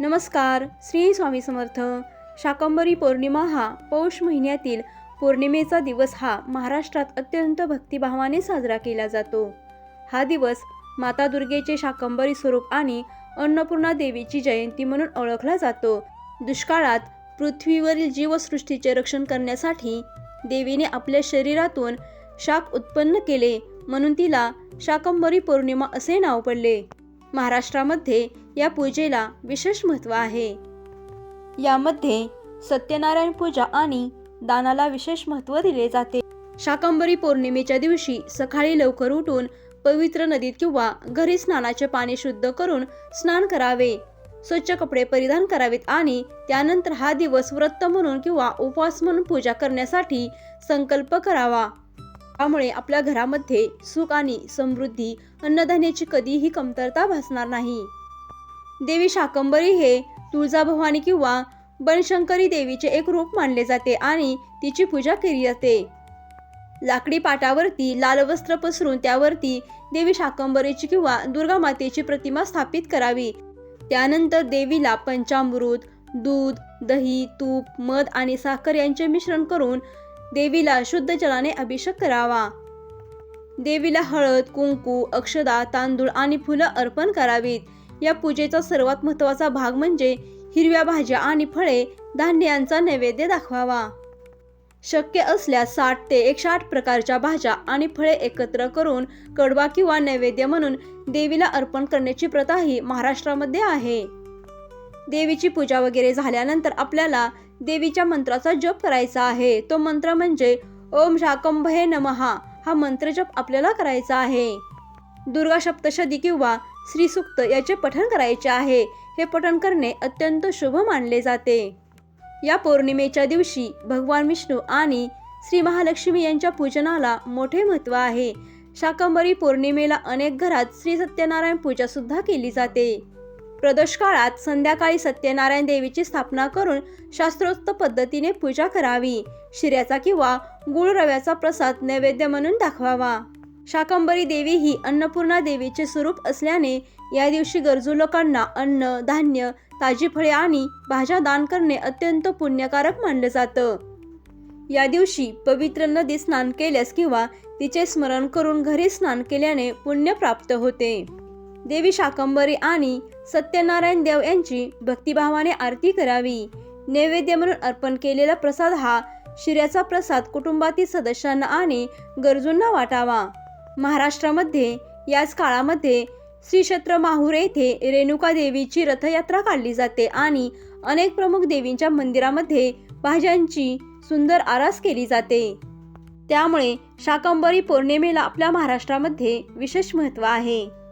नमस्कार श्री स्वामी समर्थ. शाकंबरी पौर्णिमा हा पौष महिन्यातील पौर्णिमेचा दिवस हा महाराष्ट्रात अत्यंत भक्तिभावाने साजरा केला जातो. हा दिवस माता दुर्गेचे शाकंबरी स्वरूप आणि अन्नपूर्णा देवीची जयंती म्हणून ओळखला जातो. दुष्काळात पृथ्वीवरील जीवसृष्टीचे रक्षण करण्यासाठी देवीने आपल्या शरीरातून शाक उत्पन्न केले म्हणून तिला शाकंबरी पौर्णिमा असे नाव पडले. महाराष्ट्रामध्ये या पूजेला विशेष महत्त्व आहे. यामध्ये सत्यनारायण पूजा आणि दानाला विशेष महत्त्व दिले जाते. शाकंबरी पौर्णिमेच्या दिवशी सकाळी लवकर उठून पवित्र नदीत किंवा घरी स्नानाचे पाणी शुद्ध करून स्नान करावे. स्वच्छ कपडे परिधान करावेत आणि त्यानंतर हा दिवस व्रत म्हणून किंवा उपवास म्हणून पूजा करण्यासाठी संकल्प करावा. त्यामुळे आपल्या घरामध्ये सुख आणि समृद्धी अन्नधान्याची कधीही कमतरता भासणार नाही. देवी शाकंबरी हे तुळजाभवानी किंवा बनशंकरी देवीचे एक रूप मानले जाते आणि तिची पूजा केली जाते. लाकडी पाटावरती लाल वस्त्र पसरून त्यावरती देवी शाकंबरीची किंवा दुर्गा मातेची प्रतिमा स्थापित करावी. त्यानंतर देवीला पंचामृत दूध दही तूप मध आणि साखर यांचे मिश्रण करून देवीला शुद्ध जलाने अभिषेक करावा. देवीला हळद कुंकू अक्षदा तांदूळ आणि फुलं अर्पण करावीत. या पूजेचा सर्वात महत्त्वाचा भाग म्हणजे हिरव्या भाज्या आणि फळे धान्य यांचा नैवेद्य दाखवावा. शक्य असल्यास साठ ते एकशे आठ प्रकारच्या भाज्या आणि फळे एकत्र करून कडवा किंवा नैवेद्य म्हणून देवीला अर्पण करण्याची प्रथा ही महाराष्ट्रामध्ये आहे. देवीची पूजा वगैरे झाल्यानंतर आपल्याला देवीच्या मंत्राचा जप करायचा आहे. तो मंत्र म्हणजे ओम शाकंभये नमहा. हा मंत्र जप आपल्याला करायचा आहे. दुर्गा सप्तशती किंवा श्रीसुक्त याचे पठण करायचे आहे. हे पठण करणे अत्यंत शुभ मानले जाते. या पौर्णिमेच्या दिवशी भगवान विष्णू आणि श्री महालक्ष्मी यांच्या पूजनाला मोठे महत्त्व आहे. शाकंबरी पौर्णिमेला अनेक घरात श्री सत्यनारायण पूजा सुद्धा केली जाते. प्रदोष काळात संध्याकाळी सत्यनारायण देवीची स्थापना करून शास्त्रोक्त पद्धतीने पूजा करावी. शिऱ्याचा किंवा गुळ रव्याचा प्रसाद नैवेद्य म्हणून दाखवावा. शाकंबरी देवी ही अन्नपूर्णा देवीचे स्वरूप असल्याने या दिवशी गरजू लोकांना अन्न धान्य ताजी फळे आणि भाज्या दान करणे अत्यंत पुण्यकारक मानलं जातं. या दिवशी पवित्र नदी स्नान केल्यास किंवा तिचे स्मरण करून घरी स्नान केल्याने पुण्य प्राप्त होते. देवी शाकंबरी आणि सत्यनारायण देव यांची भक्तिभावाने आरती करावी. नैवेद्य म्हणून अर्पण केलेला प्रसाद हा शिऱ्याचा प्रसाद कुटुंबातील सदस्यांना आणि गरजूंना वाटावा. महाराष्ट्रामध्ये याच काळामध्ये श्री क्षेत्र माहूर येथे रेणुका देवीची रथयात्रा काढली जाते आणि अनेक प्रमुख देवींच्या मंदिरामध्ये भाज्यांची सुंदर आरास केली जाते. त्यामुळे शाकंबरी पौर्णिमेला आपल्या महाराष्ट्रामध्ये विशेष महत्त्व आहे.